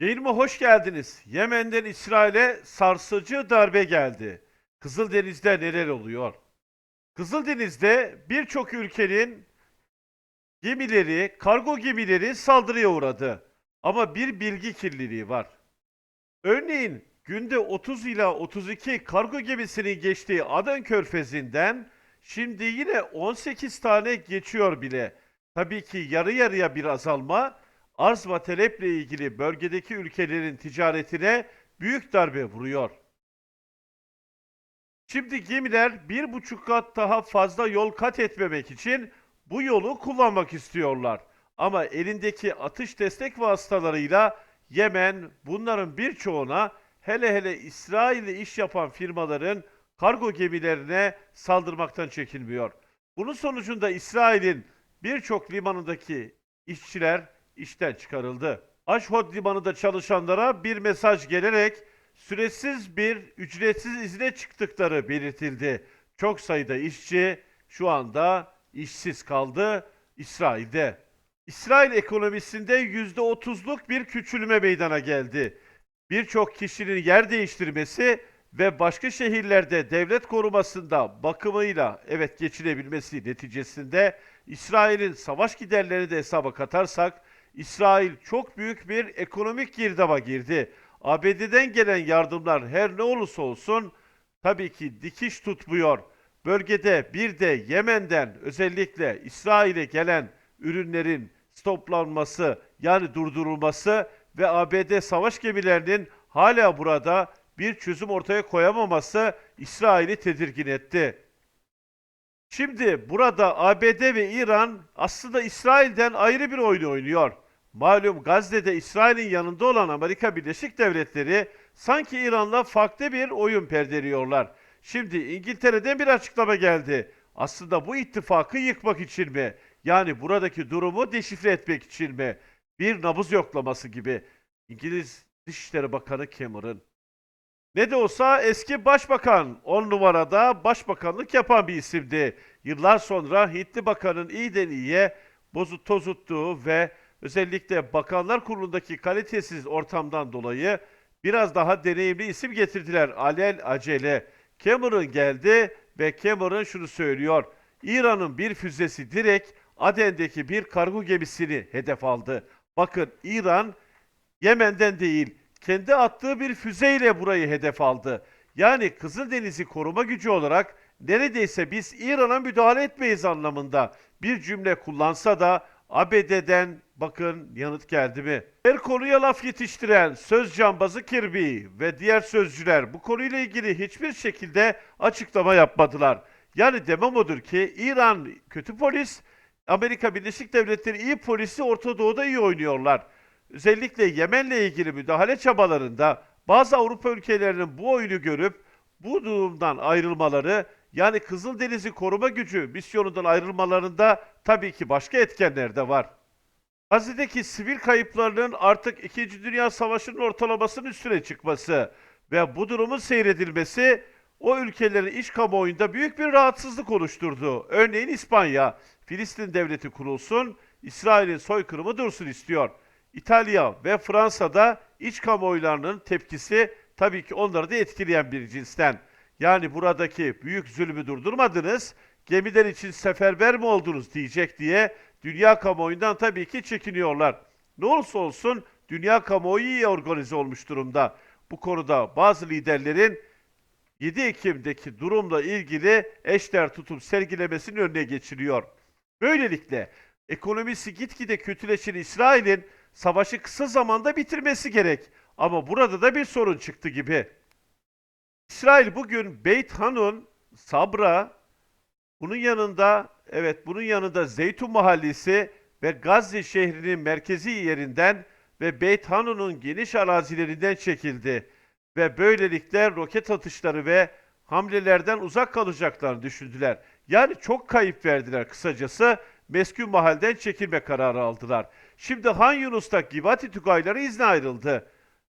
Yayınıma hoş geldiniz. Yemen'den İsrail'e sarsıcı darbe geldi. Kızıldeniz'de neler oluyor? Kızıldeniz'de birçok ülkenin gemileri, kargo gemileri saldırıya uğradı. Ama bir bilgi kirliliği var. Örneğin günde 30 ila 32 kargo gemisinin geçtiği Aden Körfezi'nden şimdi yine 18 tane geçiyor bile. Tabii ki yarı yarıya bir azalma arz ve taleple ilgili bölgedeki ülkelerin ticaretine büyük darbe vuruyor. Şimdi gemiler bir buçuk kat daha fazla yol kat etmemek için bu yolu kullanmak istiyorlar. Ama elindeki atış destek vasıtalarıyla Yemen bunların birçoğuna hele hele İsrail'le iş yapan firmaların kargo gemilerine saldırmaktan çekinmiyor. Bunun sonucunda İsrail'in birçok limanındaki işçiler işten çıkarıldı. Aşhod limanında çalışanlara bir mesaj gelerek süresiz bir ücretsiz izne çıktıkları belirtildi. Çok sayıda işçi şu anda işsiz kaldı İsrail'de. İsrail ekonomisinde %30'luk bir küçülme meydana geldi. Birçok kişinin yer değiştirmesi ve başka şehirlerde devlet korumasında bakımıyla evet geçinebilmesi neticesinde İsrail'in savaş giderlerini de hesaba katarsak İsrail çok büyük bir ekonomik girdaba girdi. ABD'den gelen yardımlar her ne olursa olsun tabii ki dikiş tutmuyor. Bölgede bir de Yemen'den özellikle İsrail'e gelen ürünlerin stoplanması yani durdurulması ve ABD savaş gemilerinin hala burada bir çözüm ortaya koyamaması İsrail'i tedirgin etti. Şimdi burada ABD ve İran aslında İsrail'den ayrı bir oyun oynuyor. Malum Gazze'de İsrail'in yanında olan Amerika Birleşik Devletleri sanki İran'la farklı bir oyun perdeliyorlar. Şimdi İngiltere'den bir açıklama geldi. Aslında bu ittifakı yıkmak için mi? Yani buradaki durumu deşifre etmek için mi? Bir nabız yoklaması gibi. İngiliz Dışişleri Bakanı Cameron. Ne de olsa eski başbakan 10 numarada başbakanlık yapan bir isimdi. Yıllar sonra Hintli bakanın iyiden iyiye bozut tozuttuğu ve özellikle bakanlar kurulundaki kalitesiz ortamdan dolayı biraz daha deneyimli isim getirdiler. Alel acele. Cameron geldi ve Cameron şunu söylüyor. İran'ın bir füzesi direkt Aden'deki bir kargo gemisini hedef aldı. Bakın İran Yemen'den değil, kendi attığı bir füzeyle burayı hedef aldı. Yani Kızıldeniz'i koruma gücü olarak neredeyse biz İran'a müdahale etmeyiz anlamında bir cümle kullansa da ABD'den bakın yanıt geldi mi? Her konuya laf yetiştiren söz cambazı Kirby ve diğer sözcüler bu konuyla ilgili hiçbir şekilde açıklama yapmadılar. Yani demem odur ki İran kötü polis, Amerika Birleşik Devletleri iyi polisi Orta Doğu'da iyi oynuyorlar. Özellikle Yemen'le ilgili müdahale çabalarında bazı Avrupa ülkelerinin bu oyunu görüp bu durumdan ayrılmaları yani Kızıldeniz'i koruma gücü misyonundan ayrılmalarında tabii ki başka etkenler de var. Gazze'deki sivil kayıplarının artık 2. Dünya Savaşı'nın ortalamasının üstüne çıkması ve bu durumun seyredilmesi o ülkelerin iç kamuoyunda büyük bir rahatsızlık oluşturdu. Örneğin İspanya, Filistin devleti kurulsun, İsrail'in soykırımı dursun istiyor. İtalya ve Fransa'da iç kamuoylarının tepkisi tabii ki onları da etkileyen bir cinsten. Yani buradaki büyük zulmü durdurmadınız, gemiler için seferber mi oldunuz diyecek diye dünya kamuoyundan tabii ki çekiniyorlar. Ne olursa olsun dünya kamuoyu iyi organize olmuş durumda. Bu konuda bazı liderlerin 7 Ekim'deki durumla ilgili eşler tutup sergilemesinin önüne geçiliyor. Böylelikle ekonomisi gitgide kötüleşen İsrail'in savaşı kısa zamanda bitirmesi gerek. Ama burada da bir sorun çıktı gibi. İsrail bugün Beit Hanun, Sabra, bunun yanında evet bunun yanında Zeytun Mahallesi ve Gazze şehrinin merkezi yerinden ve Beit Hanun'un geniş arazilerinden çekildi ve böylelikle roket atışları ve hamlelerden uzak kalacaklarını düşündüler. Yani çok kayıp verdiler kısacası. Meskun mahalden çekilme kararı aldılar. Şimdi Han Yunus'ta Givati Tugayları izne ayrıldı.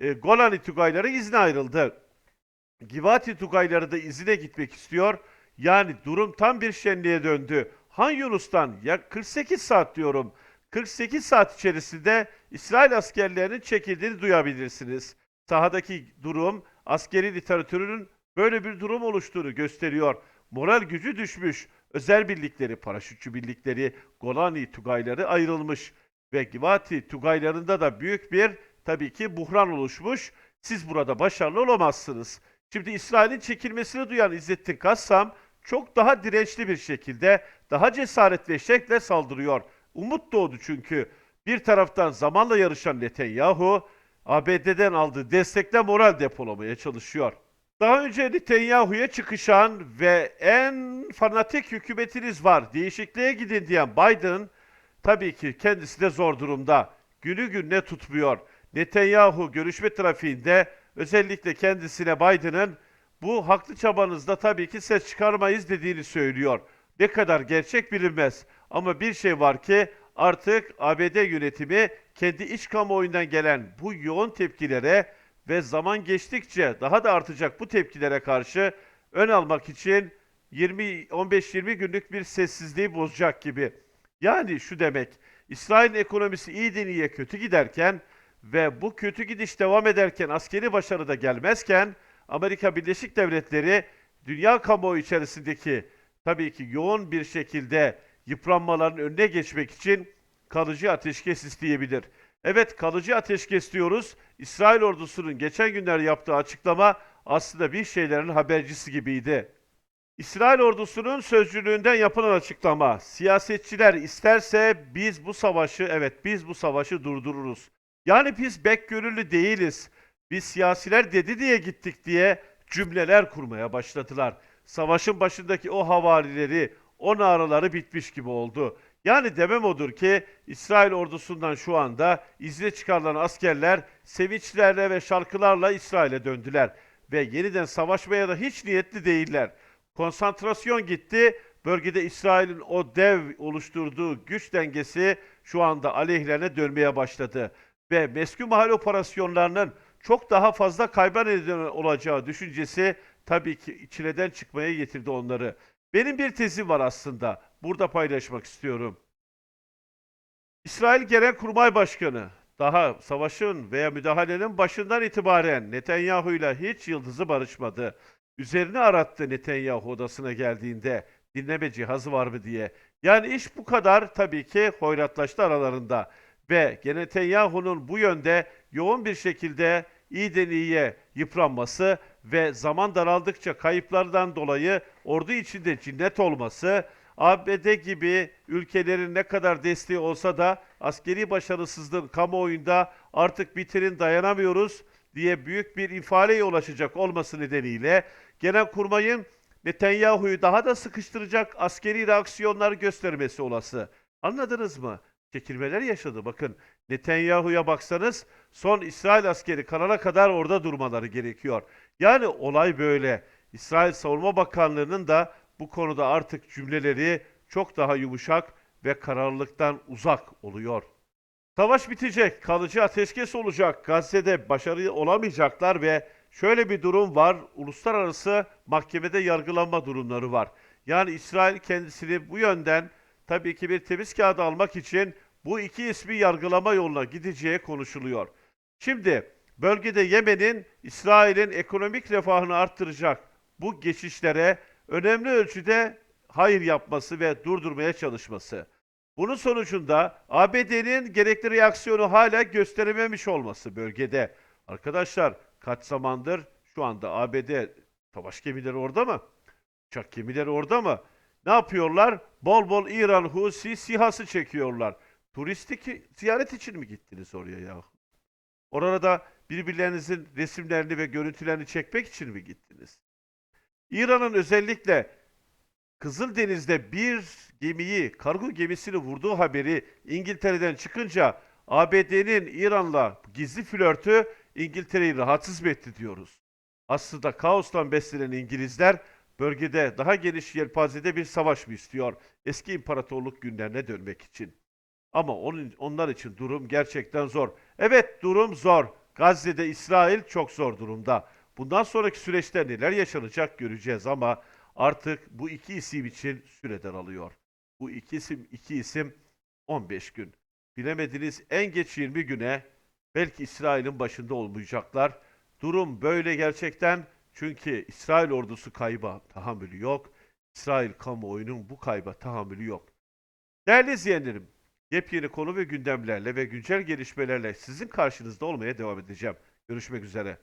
E, Golani Tugayları izne ayrıldı. Givati Tugayları da izine gitmek istiyor. Yani durum tam bir şenliğe döndü. Han Yunus'tan ya 48 saat diyorum. 48 saat içerisinde İsrail askerlerinin çekildiğini duyabilirsiniz. Sahadaki durum askeri literatürünün böyle bir durum oluştuğunu gösteriyor. Moral gücü düşmüş. Özel birlikleri, paraşütçü birlikleri, Golani Tugayları ayrılmış. Ve Givati Tugaylarında da büyük bir tabii ki buhran oluşmuş. Siz burada başarılı olamazsınız. Şimdi İsrail'in çekilmesini duyan İzzettin Kassam çok daha dirençli bir şekilde, daha cesaretli ve şekle saldırıyor. Umut doğdu çünkü. Bir taraftan zamanla yarışan Netanyahu, ABD'den aldığı destekle moral depolamaya çalışıyor. Daha önce Netanyahu'ya çıkışan ve en fanatik hükümetiniz var, değişikliğe gidin diyen Biden, tabii ki kendisi de zor durumda. Günü gününe tutmuyor. Netanyahu görüşme trafiğinde özellikle kendisine Biden'ın bu haklı çabanızda tabii ki ses çıkarmayız dediğini söylüyor. Ne kadar gerçek bilinmez. Ama bir şey var ki artık ABD yönetimi kendi iç kamuoyundan gelen bu yoğun tepkilere ve zaman geçtikçe daha da artacak bu tepkilere karşı ön almak için 20 15-20 günlük bir sessizliği bozacak gibi. Yani şu demek, İsrail'in ekonomisi iyiden iyiye kötü giderken ve bu kötü gidiş devam ederken askeri başarı da gelmezken Amerika Birleşik Devletleri dünya kamuoyu içerisindeki tabii ki yoğun bir şekilde yıpranmaların önüne geçmek için kalıcı ateşkes isteyebilir. Evet kalıcı ateşkes diyoruz. İsrail ordusunun geçen günler yaptığı açıklama aslında bir şeylerin habercisi gibiydi. İsrail ordusunun sözcülüğünden yapılan açıklama. Siyasetçiler isterse biz bu savaşı, evet biz bu savaşı durdururuz. Yani biz bek gönüllü değiliz. Biz siyasiler dedi diye gittik diye cümleler kurmaya başladılar. Savaşın başındaki o havarileri, o naraları bitmiş gibi oldu. Yani demem odur ki İsrail ordusundan şu anda izne çıkarılan askerler sevinçlerle ve şarkılarla İsrail'e döndüler. Ve yeniden savaşmaya da hiç niyetli değiller. Konsantrasyon gitti. Bölgede İsrail'in o dev oluşturduğu güç dengesi şu anda aleyhlerine dönmeye başladı. Ve meskun mahal operasyonlarının çok daha fazla kayba neden olacağı düşüncesi tabii ki çileden çıkmaya getirdi onları. Benim bir tezim var aslında. Burada paylaşmak istiyorum. İsrail Genelkurmay Başkanı daha savaşın veya müdahalenin başından itibaren Netanyahu ile hiç yıldızı barışmadı. Üzerine arattı Netanyahu odasına geldiğinde dinleme cihazı var mı diye. Yani iş bu kadar tabii ki hoyratlaştı aralarında. Ve Netanyahu'nun bu yönde yoğun bir şekilde iyiden iyiye yıpranması ve zaman daraldıkça kayıplardan dolayı ordu içinde cinnet olması, ABD gibi ülkelerin ne kadar desteği olsa da askeri başarısızlığın kamuoyunda artık bitirin dayanamıyoruz diye büyük bir ifadeye ulaşacak olması nedeniyle Genelkurmay'ın Netanyahu'yu daha da sıkıştıracak askeri reaksiyonlar göstermesi olası. Anladınız mı? Çekilmeler yaşadı. Bakın Netanyahu'ya baksanız son İsrail askeri kanana kadar orada durmaları gerekiyor. Yani olay böyle. İsrail Savunma Bakanlığı'nın da bu konuda artık cümleleri çok daha yumuşak ve kararlılıktan uzak oluyor. Savaş bitecek, kalıcı ateşkes olacak. Gazze'de başarılı olamayacaklar ve şöyle bir durum var. Uluslararası mahkemede yargılanma durumları var. Yani İsrail kendisini bu yönden tabii ki bir temiz kağıdı almak için bu iki ismi yargılama yoluna gideceği konuşuluyor. Şimdi bölgede Yemen'in İsrail'in ekonomik refahını arttıracak bu geçişlere önemli ölçüde hayır yapması ve durdurmaya çalışması. Bunun sonucunda ABD'nin gerekli reaksiyonu hala gösterememiş olması bölgede. Arkadaşlar kaç zamandır şu anda ABD savaş gemileri orada mı? Uçak gemileri orada mı? Ne yapıyorlar? Bol bol İran Husi SİHA'sı çekiyorlar. Turistik ziyaret için mi gittiniz oraya ya? Orada birbirlerinizin resimlerini ve görüntülerini çekmek için mi gittiniz? İran'ın özellikle Kızıldeniz'de bir gemiyi, kargo gemisini vurduğu haberi İngiltere'den çıkınca ABD'nin İran'la gizli flörtü İngiltere'yi rahatsız etti diyoruz. Aslında kaostan beslenen İngilizler bölgede daha geniş yelpazede bir savaş mı istiyor eski imparatorluk günlerine dönmek için. Ama onun, onlar için durum gerçekten zor. Evet durum zor. Gazze'de İsrail çok zor durumda. Bundan sonraki süreçte neler yaşanacak göreceğiz ama artık bu iki isim için süreden alıyor. Bu iki isim, iki isim 15 gün. bilemediniz en geç 20 güne belki İsrail'in başında olmayacaklar. Durum böyle gerçekten çünkü İsrail ordusu kayba tahammülü yok. İsrail kamuoyunun bu kayba tahammülü yok. Değerli izleyenlerim, yepyeni konu ve gündemlerle ve güncel gelişmelerle sizin karşınızda olmaya devam edeceğim. Görüşmek üzere.